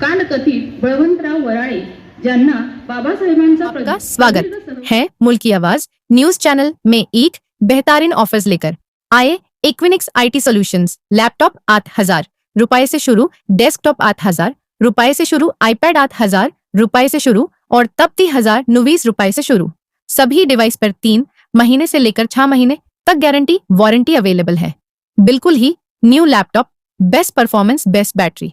काल कथित बळवंतराव वराळे ज्यांना बाबासाहेबांचा स्वागत है मुल्क की आवाज़ न्यूज़ चैनल में एक बेहतरीन ऑफर्स लेकर। आए इक्विनिक्स आईटी सॉल्यूशंस लैपटॉप आठ हज़ार रुपए से शुरू डेस्कटॉप आठ हज़ार रुपए से शुरू आईपैड आठ हज़ार रुपए से शुरू और तब ती हज़ार नवीस रुपए से शुरू। सभी डिवाइस पर तीन महीने से लेकर छह महीने तक गारंटी वारंटी अवेलेबल है। बिल्कुल ही new laptop best performance best battery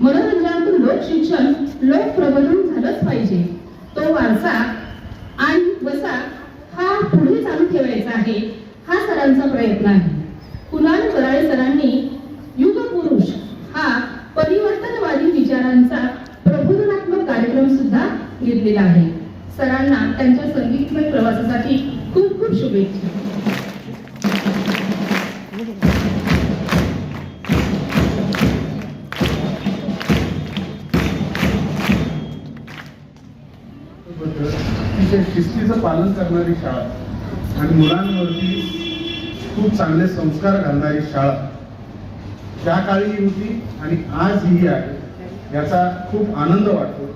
मनोरंजनातून लोक शिक्षण लोक प्रबोधन झालंच पाहिजे. तो वारसा आणि वसा हा पुढे चालू ठेवायचा आहे हा सरांचा प्रयत्न आहे. कुणाल कराळे सरांनी युग पुरुष हा परिवर्तनवादी विचारांचा प्रबोधनात्मक कार्यक्रम सुद्धा घेतलेला आहे. सरांना त्यांच्या संगीतमय प्रवासासाठी खूप खूप शुभेच्छा. करणारी शाळा. आणि मुलांवरती खूप चांगले संस्कार घालणारी शाळा. त्या काळी होती आणि आज ही आहे याचा खूप आनंद वाटतो.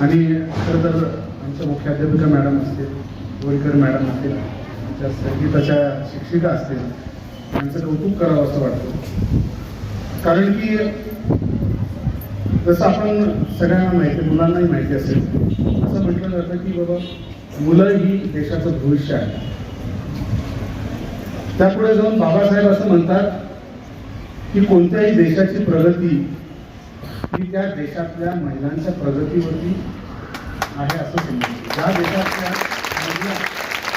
आणि खरं तर आमच्या मुख्याध्यापिका मॅडम असतील गोलकर मॅडम असतील आमच्या संगीताच्या शिक्षिका असतील यांचं कौतुक करावं असं वाटतं. कारण की जसं आपण सगळ्यांना माहिती मुलांनाही माहिती असेल असं म्हटलं जातं की बाबा मुलं ही देशाचं भविष्य आहे. त्यापुढे जाऊन बाबासाहेब असं म्हणतात की कोणत्याही देशाची प्रगती ही त्या देशातल्या महिलांच्या प्रगतीवरती आहे असं समजते ज्या देशातल्या महिला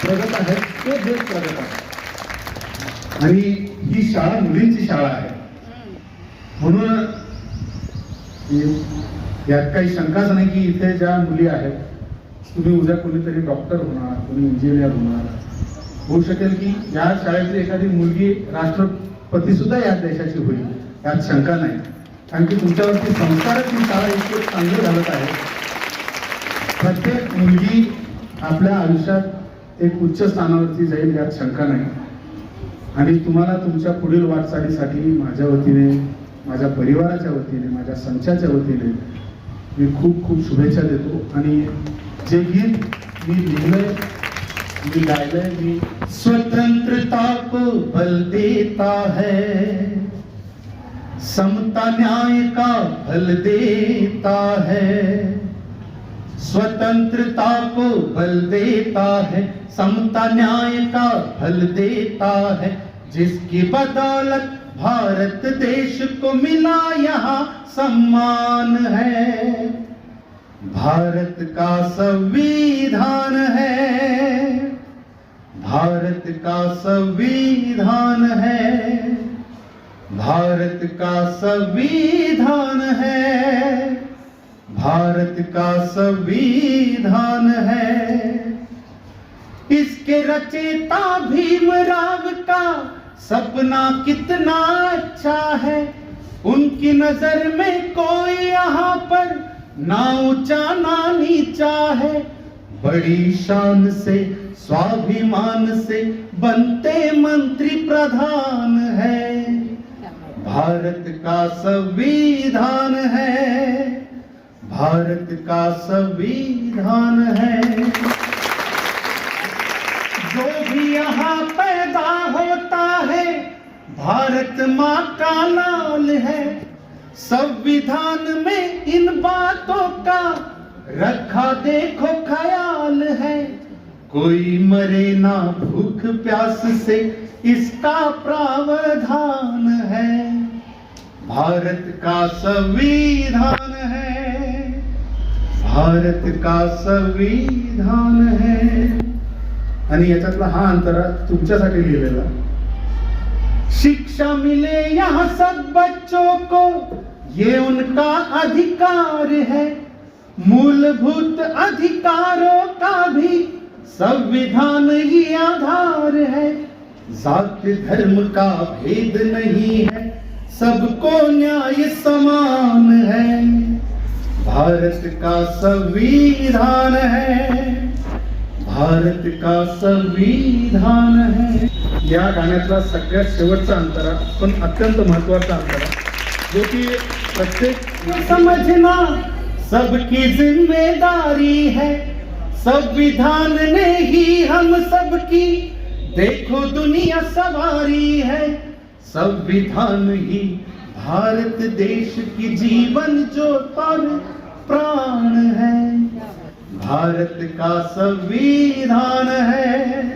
प्रगत आहेत तो देश प्रगत आहे आणि ही शाळा मुलींची शाळा आहे. म्हणून यात काही शंकाच नाही की इथे ज्या मुली आहेत तुम्ही उद्या कोणीतरी डॉक्टर होणार कोणी इंजिनियर होणार. होऊ शकेल की या शाळेतली एखादी मुलगी राष्ट्रपती सुद्धा या देशाची होईल यात शंका नाही. कारण की तुमच्यावरती संस्कारच ही शाळा इतके चांगले घालत आहे. प्रत्येक मुलगी आपल्या आयुष्यात एक उच्च स्थानावरती जाईल यात शंका नाही. आणि तुम्हाला तुमच्या पुढील वाटचालीसाठी माझ्या वतीने माझ्या परिवाराच्या वतीने माझ्या संचाच्या वतीने मी खूप खूप शुभेच्छा देतो. आणि जे गीत मी लिहिलंय मी गायलंय मी स्वतंत्रता को बल देता है। समता न्याय का फल देता है। स्वतंत्रता को बल देता है, समता न्याय का फल देता है। जिसकी बदौलत भारत देश को मिला, यहाँ सम्मान है। भारत का संविधान है। भारत का संविधान है। भारत का संविधान है। भारत का संविधान है। इसके रचेता भीमराव का सपना कितना अच्छा है। उनकी नज़र में कोई यहाँ पर ना ऊँचा ना नीचा है। बड़ी शान से, स्वाभिमान से बनते मंत्री प्रधान है। भारत का संविधान है। भारत का संविधान है। जो भी यहाँ पैदा होता है, भारत माँ का लाल है। संविधान में इन बातों का रखा देखो ख्याल है। कोई मरे ना भूख प्यास से इसका प्रावधान है। भारत का संविधान है। भारत का संविधान है। आणि याच्यातला हा अंतरा तुमच्यासाठी लिहिलेला. शिक्षा मिले यहाँ सब बच्चों को। ये उनका अधिकार है। मूलभूत अधिकारों का भी संविधान ही आधार है। जाति धर्म का भेद नहीं है। सबको न्याय समान है। भारत का संविधान है। भारत का संविधान है। या गाण्यातला सगळ्यात शेवटचा अंतरा पण अत्यंत महत्वाचा अंतरा जो की प्रत्येक समझना सबकी ज़िम्मेदारी है। संविधान ने ही हम सबकी देखो दुनिया सवारी है। संविधान ही भारत देश की जीवन जो पर प्राण है। भारत का संविधान है?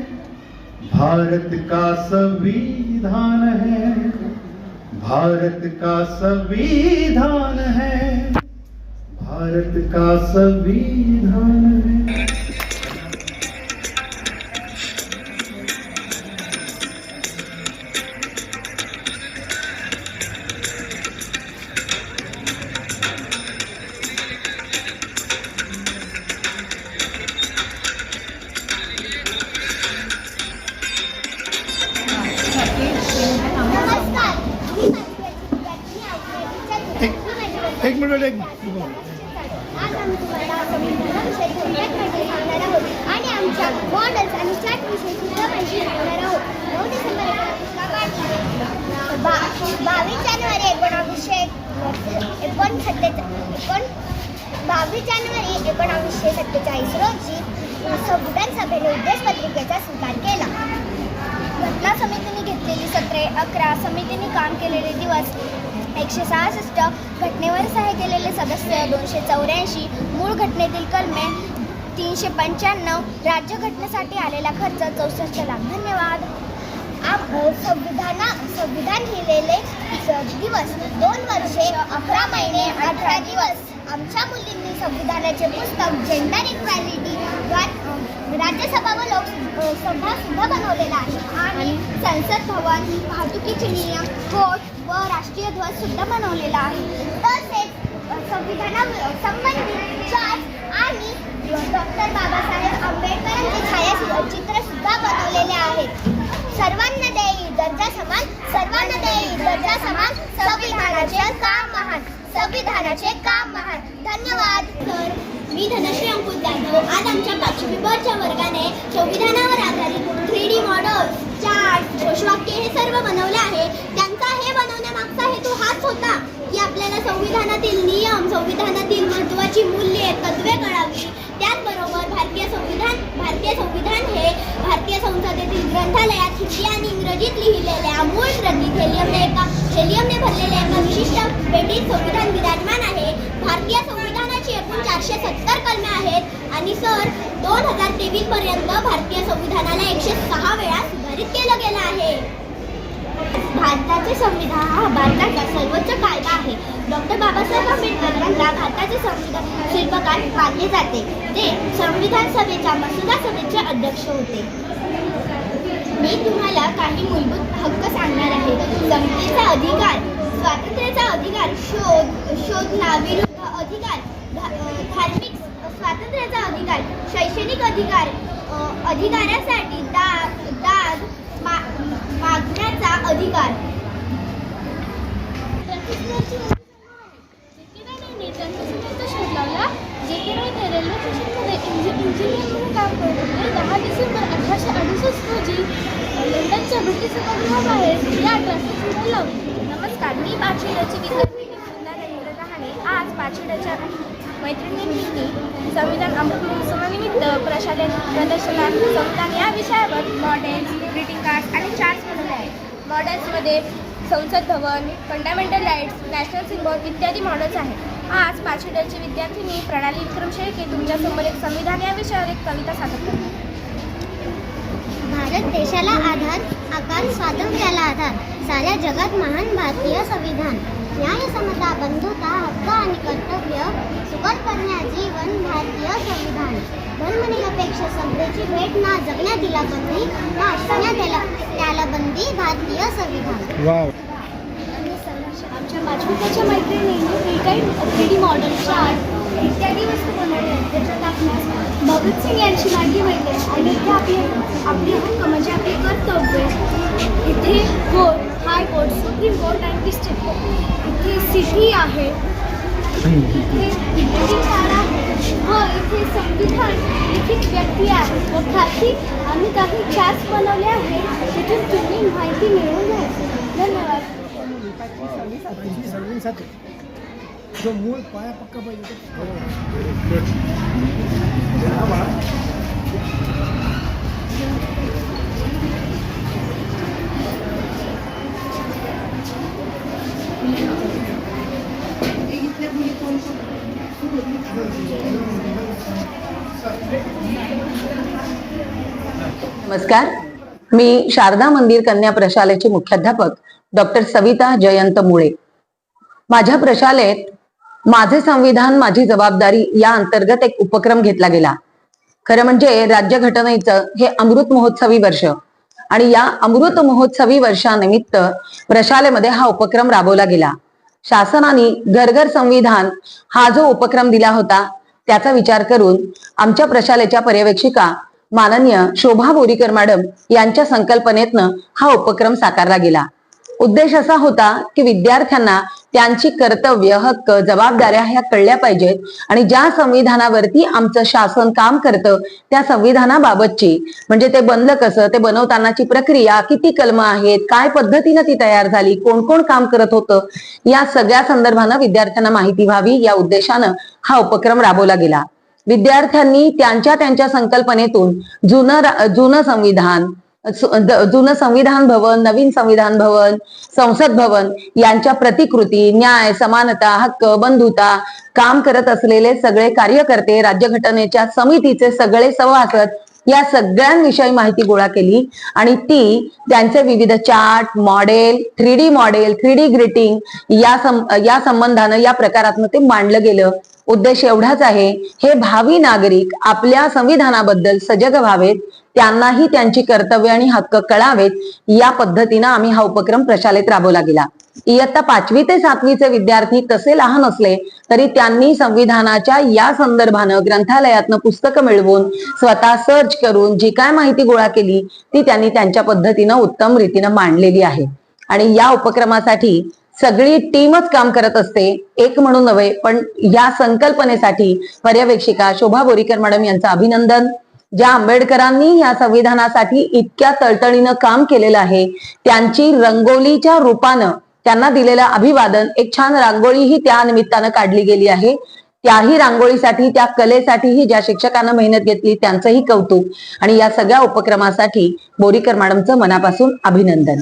भारत का संविधान है। भारत का संविधान है। भारत का संविधान है। एकोण सत्तेचाळीस एकोण बावीस जानेवारी एकोणावीसशे सत्तेचाळीस रोजी संविधान सभेने उद्देश पत्रिकेचा स्वीकार केला. घटना समितीने घेतलेली सत्रे अकरा समितीने काम केलेले दिवस एकशे सहासष्ट घटनेवर सहाय्य केलेले सदस्य दोनशे चौऱ्याऐंशी मूळ घटनेतील कलमे तीनशे पंच्याण्णव राज्यघटनेसाठी आलेला खर्च चौसष्ट लाख. धन्यवाद. संविधाना संविधान लिहिलेले दिवस. दोन वर्षे अकरा महिने अठरा दिवस. आमच्या मुलींनी संविधानाचे पुस्तक जेंडर इक्वॅलिटी राज्यसभा व लोकसभा सुद्धा बनवलेला आहे. आणि संसद भवन वाहतुकीचे नियम कोर्ट व राष्ट्रीय ध्वज सुद्धा बनवलेला आहे. तसेच संविधाना संबंधित चार्ट आणि डॉक्टर बाबासाहेब आंबेडकरांचे छायाचित्र सुद्धा बनवलेले आहेत. सर्वांना देई. दर्जा समान सर्वांना देई. दर्जा समान संविधानाचे काम महान संविधानाचे काम महान. धन्यवाद. सर मी धनश्री अंकुश जाधव. आज आमच्या पाचवी बच्या वर्गाने संविधानावर आधारित थ्री डी मॉडेल्स चार्ट घोषवाक्य हे सर्व बनवले आहे त्यांचा हे बनवण्यामागचा हेतू हाच होता की आपल्याला संविधानातील नियम संविधानातील महत्त्वाची मूल्ये तत्वे कळावी. त्याचबरोबर भारतीय संविधान भारतीय संविधान हे भारतीय संसदेतील ग्रंथालयात हिंदी आणि इंग्रजीत लिहिलेल्या मूळ प्रती हेलियमने एका हेलियमने भरलेल्या एका विशिष्ट पेटीत संविधान विराजमान आहे. भारतीय संविधानाची एकूण चारशे सत्तर कलमे आहेत आणि सर दोन हजार तेवीस पर्यंत भारतीय संविधानाला एकशे सहा वेळा सुधारित केलं गेलं आहे. भारताचे संविधान हा भारताचा सर्वोच्च कायदा आहे. डॉक्टर बाबासाहेब आंबेडकर यांना भारताचे संविधान शिल्पकार मानले जाते ते संविधान सभेच्या मसुदा सभेचे अध्यक्ष होते. मी तुम्हाला काही मूलभूत हक्क सांगणार आहे. समतेचा अधिकार स्वातंत्र्याचा अधिकार शोध शोधना विरुद्ध अधिकार धा- धार्मिक स्वातंत्र्याचा अधिकार शैक्षणिक अधिकार अधिकारासाठी दाद दाद मा मागण्याचा अधिकार. शोध लावला रेल्वे स्टेशनमध्ये काम करत दहा डिसेंबर अठराशे अडुसष्ट रोजी लंडनच्या ब्रिटिश सभागृहाबाहेर या ट्रॅफिक लावली नमस्कार मी पाचवीची विद्यार्थी सुंदर रहाणे आज पाचवीच्या मैत्रिणींनी संविधान अमृत महोत्सवानिमित्त प्रशालेत प्रदर्शनात संविधान या विषयावर मॉडेल ग्रीटिंग कार्ड आणि चार मॉडेल्समध्ये Sansad Bhavan fundamental rights national symbol इत्यादी मॉडेल्स आहेत. आज पाचवीची विद्यार्थिनी प्रणाली विक्रम शेळके तुमच्यासमोर एक संविधान या विषयावर एक कविता सादर करते भारत देशाला आधार आकार स्वातंत्र्याला आधार साऱ्या जगात महान भारतीय संविधान. न्याय समता बंधुता हक्क आणि कर्तव्य सुकर करण्या जीवन भारतीय संविधान. धर्मनिरपेक्ष समतेची भेट ना जगण्या दिला बंदी ना असण्या त्याला त्याला बंदी भारतीय संविधान. आमच्या पाचवीच्या मैत्रिणींनी free time three D model chart इत्यादी वस्तू बनवल्या त्याच्यात आपणास भगतसिंग यांची माहिती मिळते आणि इथे आपले आपले हक्क म्हणजे आपले कर्तव्य इथे कोर्ट हायकोर्ट आणि डिस्ट्रिक्ट कोर्ट इथे सिटी आहे. इथे शाळा. व इथे संविधान. लिखित व्यक्ती आहे. व काही आम्ही काही चॅट्स बनवले आहेत तिथून तुम्ही माहिती मिळवून घ्यायची धन्यवाद. जो मूळ पाया पक्का पाहिजे नमस्कार. मी शारदा मंदिर कन्या प्रशालेचे मुख्याध्यापक डॉक्टर सविता जयंत मुळे. माझ्या प्रशालेत माझे संविधान माझी जबाबदारी या अंतर्गत एक उपक्रम घेतला गेला. खरं म्हणजे राज्य घटनेचं हे अमृत महोत्सवी वर्ष आणि या अमृत महोत्सवी वर्षानिमित्त प्रशालेमध्ये हा उपक्रम राबवला गेला. शासनाने घरघर संविधान हा जो उपक्रम दिला होता त्याचा विचार करून आमच्या प्रशालेच्या पर्यवेक्षिका माननीय शोभा बोरीकर मॅडम यांच्या संकल्पनेतनं हा उपक्रम साकारला गेला. उद्देश असा होता की विद्यार्थ्यांना त्यांची कर्तव्य हक्क जबाबदाऱ्या ह्या कळल्या पाहिजेत. आणि ज्या संविधानावरती आमचं शासन काम करतं त्या संविधानाबाबतची म्हणजे ते बनलं कसं ते बनवतानाची प्रक्रिया किती कलम आहेत काय पद्धतीनं ती तयार झाली कोण कोण काम करत होतं या सगळ्या संदर्भानं विद्यार्थ्यांना माहिती व्हावी या उद्देशानं हा उपक्रम राबवला गेला. विद्यार्थ्यांनी त्यांच्या त्यांच्या संकल्पनेतून जुनं जुनं संविधान जुनं संविधान भवन नवीन संविधान भवन संसद भवन यांच्या प्रतिकृती न्याय समानता हक्क बंधुता काम करत असलेले सगळे कार्यकर्ते राज्यघटनेच्या समितीचे सगळे सभासद या सगळ्यांविषयी माहिती गोळा केली आणि ती त्यांचे विविध chart model three D model three D greeting या सं या संबंधानं या प्रकारातनं ते मांडलं गेलं. उद्देश एवढाच आहे हे भावी नागरिक आपल्या संविधानाबद्दल सजग व्हावेत त्यांनाही त्यांची कर्तव्य आणि हक्क कळावेत या पद्धतीनं आम्ही हा उपक्रम प्रशालेत राबवला गेला. इयत्ता पाचवी ते सातवीचे विद्यार्थी तसे लहान असले तरी त्यांनी संविधानाच्या या संदर्भानं ग्रंथालयातनं पुस्तकं मिळवून स्वतः सर्च करून जी काय माहिती गोळा केली ती त्यांनी त्यांच्या पद्धतीनं उत्तम रीतीनं मांडलेली आहे. आणि या उपक्रमासाठी सगळी टीमच काम करत असते एक म्हणून नव्हे पण या संकल्पनेसाठी पर्यवेक्षिका शोभा बोरीकर मॅडम यांचं अभिनंदन. ज्या आंबेडकरांनी या संविधानासाठी इतक्या तळतळीनं काम केलेलं आहे त्यांची रंगोलीच्या रूपानं त्यांना दिलेलं अभिवादन एक छान रांगोळीही त्या निमित्तानं काढली गेली आहे. त्याही रांगोळीसाठी त्या कलेसाठीही ज्या शिक्षकांना मेहनत घेतली त्यांचंही कौतुक. आणि या सगळ्या उपक्रमासाठी बोरीकर मॅडमचं मनापासून अभिनंदन.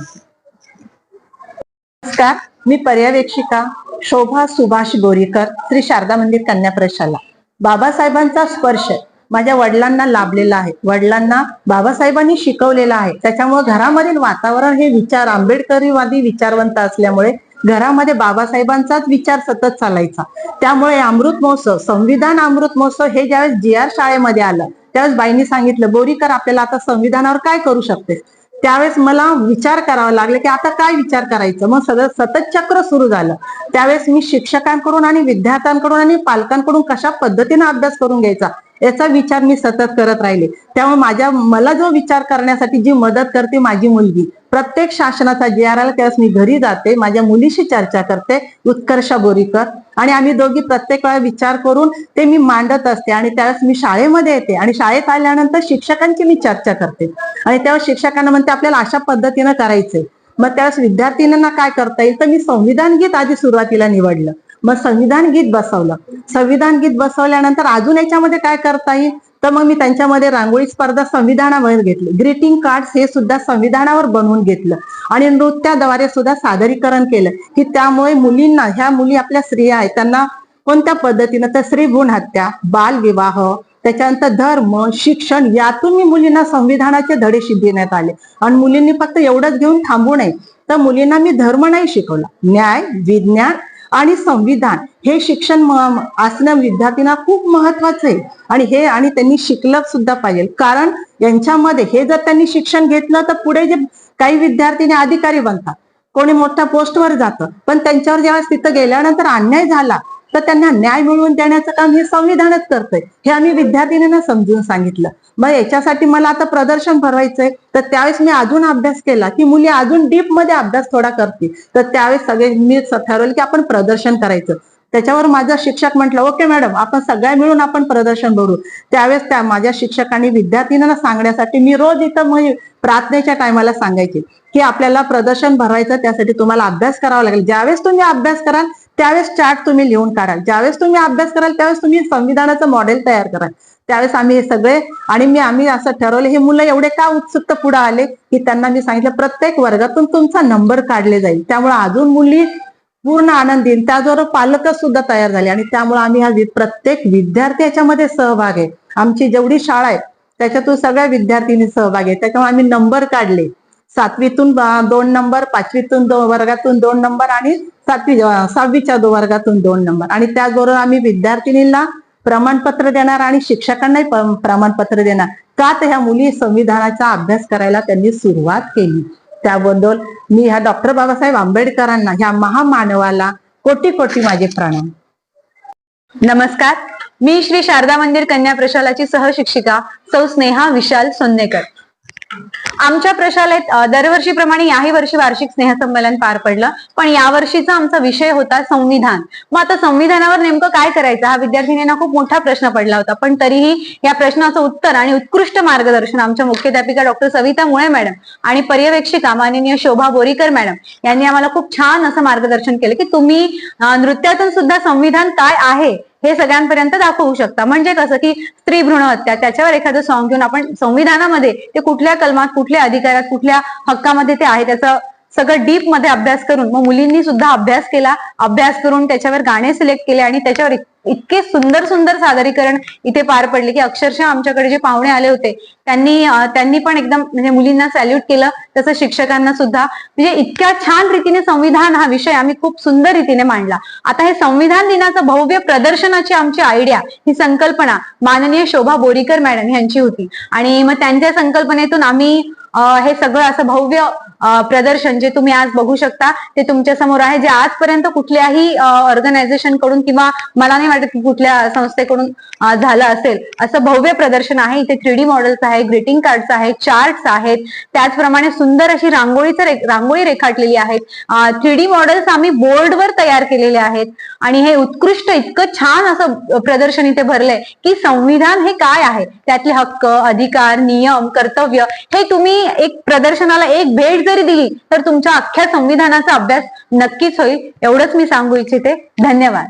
नमस्कार मी पर्यवेक्षिका शोभा सुभाष बोरीकर श्री शारदा मंदिर कन्या प्रशाला. बाबासाहेबांचा स्पर्श माझ्या वडिलांना लाभलेला आहे. वडिलांना बाबासाहेबांनी शिकवलेला आहे. त्याच्यामुळे घरामधील वातावरण हे विचार आंबेडकरीवादी विचारवंत असल्यामुळे घरामध्ये बाबासाहेबांचाच विचार सतत चालायचा. त्यामुळे अमृत महोत्सव संविधान अमृत महोत्सव हे ज्यावेळेस जी आर शाळेमध्ये आलं त्यावेळेस बाईंनी सांगितलं बोरीकर आपल्याला आता संविधानावर काय करू शकते त्यावेळेस मला विचार करावा लागला की आता काय विचार करायचं? मग सगळं सतत चक्र सुरू झालं. त्यावेळेस मी शिक्षकांकडून आणि विद्यार्थ्यांकडून आणि पालकांकडून कशा पद्धतीने अभ्यास करून घ्यायचा? याचा विचार मी सतत करत राहिले. त्यामुळे माझ्या मला जो विचार करण्यासाठी जी मदत करते माझी मुलगी प्रत्येक शासनाचा जे आर आला त्यावेळेस मी घरी जाते माझ्या मुलीशी चर्चा करते उत्कर्षा बोरीकर. आणि आम्ही दोघी प्रत्येक वेळा विचार करून ते मी मांडत असते आणि त्यावेळेस मी शाळेमध्ये येते. आणि शाळेत आल्यानंतर शिक्षकांची मी चर्चा करते. आणि तेव्हा शिक्षकांना म्हणते आपल्याला अशा पद्धतीनं करायचंय. मग त्यावेळेस विद्यार्थ्यांना काय करता येईल? तर मी संविधान गीत आधी सुरुवातीला निवडलं. मग संविधान गीत बसवलं. संविधान गीत बसवल्यानंतर अजून याच्यामध्ये काय करता येईल? तर मग मी त्यांच्यामध्ये रांगोळी स्पर्धा संविधानावर घेतली. ग्रीटिंग कार्ड्स हे सुद्धा संविधानावर बनवून घेतलं. आणि नृत्याद्वारे सुद्धा सादरीकरण केलं. की त्यामुळे मुलींना ह्या मुली आपल्या स्त्रिया आहेत त्यांना कोणत्या पद्धतीनं? तर स्त्री भ्रूण हत्या बालविवाह त्याच्यानंतर धर्म शिक्षण यातून मी मुलींना संविधानाचे धडे देण्यात आले. आणि मुलींनी फक्त एवढंच घेऊन थांबू नये. तर मुलींना मी धर्म नाही शिकवला. न्याय विज्ञान आणि संविधान हे शिक्षण असणं विद्यार्थ्यांना खूप महत्वाचं आहे. आणि हे आणि त्यांनी शिकलं सुद्धा पाहिजे. कारण यांच्यामध्ये हे जर त्यांनी शिक्षण घेतलं तर पुढे जे काही विद्यार्थीने अधिकारी बनतात. कोणी मोठ्या पोस्टवर जातं. पण त्यांच्यावर जेव्हा तिथं गेल्यानंतर अन्याय झाला तर त्यांना न्याय मिळवून देण्याचं काम हे संविधानच करतंय. हे आम्ही विद्यार्थिनींना समजून सांगितलं. मग याच्यासाठी मला आता प्रदर्शन भरवायचंय. तर त्यावेळेस मी अजून अभ्यास केला की मुली अजून डीपमध्ये अभ्यास थोडा करतील. तर त्यावेळेस सगळे मी ठरवलं की आपण प्रदर्शन करायचं. त्याच्यावर माझा शिक्षक म्हटलं ओके मॅडम आपण सगळ्या मिळून आपण प्रदर्शन भरू. त्यावेळेस त्या माझ्या शिक्षकांनी विद्यार्थिनींना सांगण्यासाठी मी रोज इथं मग प्रार्थनेच्या टायमाला सांगायचे की आपल्याला प्रदर्शन भरायचं त्यासाठी तुम्हाला अभ्यास करावा लागेल. ज्यावेळेस तुम्ही अभ्यास कराल त्यावेळेस चार्ट तुम्ही लिहून काढाल. ज्यावेळेस तुम्ही अभ्यास कराल त्यावेळेस तुम्ही संविधानाचं मॉडेल तयार कराल. त्यावेळेस आम्ही हे सगळे आणि मी आम्ही असं ठरवलं हे मुलं एवढे का उत्सुक पुढे आले की त्यांना मी सांगितलं प्रत्येक वर्गातून तुमचा नंबर काढले जाईल. त्यामुळे अजून मुली पूर्ण आनंदी आणि त्याचबरोबर पालक सुद्धा तयार झाले आणि त्यामुळे आम्ही हा प्रत्येक विद्यार्थी याच्यामध्ये सहभाग आहे. आमची जेवढी शाळा आहे त्याच्यातून सगळ्या विद्यार्थ्यांनी सहभाग आहे. त्याच्यामुळे आम्ही नंबर काढले. सातवीतून दोन नंबर पाचवीतून दोन वर्गातून दोन नंबर आणि सातवी सहावीच्या दो वर्गातून दोन नंबर. आणि त्याचबरोबर आम्ही विद्यार्थिनींना प्रमाणपत्र देणार आणि शिक्षकांनाही प्रमाणपत्र देणार. का तर ह्या मुली संविधानाचा अभ्यास करायला त्यांनी सुरुवात केली. त्याबद्दल मी ह्या डॉक्टर बाबासाहेब आंबेडकरांना ह्या महामानवाला कोटी कोटी माझे प्रणाम. नमस्कार. मी श्री शारदा मंदिर कन्या प्रशालाची सहशिक्षिका सौ स्नेहा विशाल सोन्नेकर. आमच्या प्रशालेत दरवर्षीप्रमाणे याही वर्षी वार्षिक स्नेहसंमेलन पार पडलं. पण यावर्षीचा आमचा विषय होता संविधान. मग आता संविधानावर नेमकं काय करायचं? हा विद्यार्थिनींना खूप मोठा प्रश्न पडला होता. पण तरीही या प्रश्नाचं उत्तर आणि उत्कृष्ट मार्गदर्शन आमच्या मुख्याध्यापिका डॉक्टर सविता मुळे मॅडम आणि पर्यवेक्षिका माननीय शोभा बोरीकर मॅडम यांनी आम्हाला खूप छान असं मार्गदर्शन केलं की तुम्ही नृत्यातून सुद्धा संविधान काय आहे? हे सगळ्यांपर्यंत दाखवू शकता. म्हणजे कसं की स्त्री भ्रूण हत्या त्याच्यावर एखादं सॉंग घेऊन आपण संविधानामध्ये ते कुठल्या कलमात कुठल्या अधिकारात कुठल्या हक्कामध्ये ते आहे त्याचं सगळं डीपमध्ये अभ्यास करून मग मुलींनी सुद्धा अभ्यास केला. अभ्यास करून त्याच्यावर गाणे सिलेक्ट केले आणि त्याच्यावर इतके सुंदर सुंदर सादरीकरण इथे पार पडले की अक्षरशः आमच्याकडे जे पाहुणे आले होते त्यांनी त्यांनी पण एकदम म्हणजे मुलींना सॅल्यूट केलं. तसं शिक्षकांना सुद्धा. म्हणजे इतक्या छान रीतीने संविधान हा विषय आम्ही खूप सुंदर रीतीने मांडला. आता हे संविधान दिनाचं भव्य प्रदर्शनाची आमची आयडिया ही संकल्पना माननीय शोभा बोरीकर मॅडम यांची होती. आणि मग त्यांच्या संकल्पनेतून आम्ही हे सगळं असं भव्य प्रदर्शन जे तुम्ही आज बघू शकता ते तुमच्यासमोर आहे. जे आजपर्यंत कुठल्याही ऑर्गनायझेशनकडून किंवा मला नाही वाटत की कुठल्या संस्थेकडून झालं असेल. असं भव्य प्रदर्शन आहे. इथे थ्री डी मॉडेल्स आहे ग्रीटिंग कार्ड्स आहेत चार्ट्स आहेत. त्याचप्रमाणे सुंदर अशी रांगोळीचं रे- रांगोळी रेखाटलेली आहेत. थ्री डी मॉडेल्स आम्ही बोर्डवर तयार केलेले आहेत. आणि हे उत्कृष्ट इतकं छान असं प्रदर्शन इथे भरलंय की संविधान हे काय आहे? त्यातले हक्क अधिकार नियम कर्तव्य हे तुम्ही एक प्रदर्शनाला एक भेट जरी दिली तर तुमच्या अख्ख्या संविधानाचा अभ्यास नक्कीच होईल एवढंच मी सांगू इच्छिते. धन्यवाद.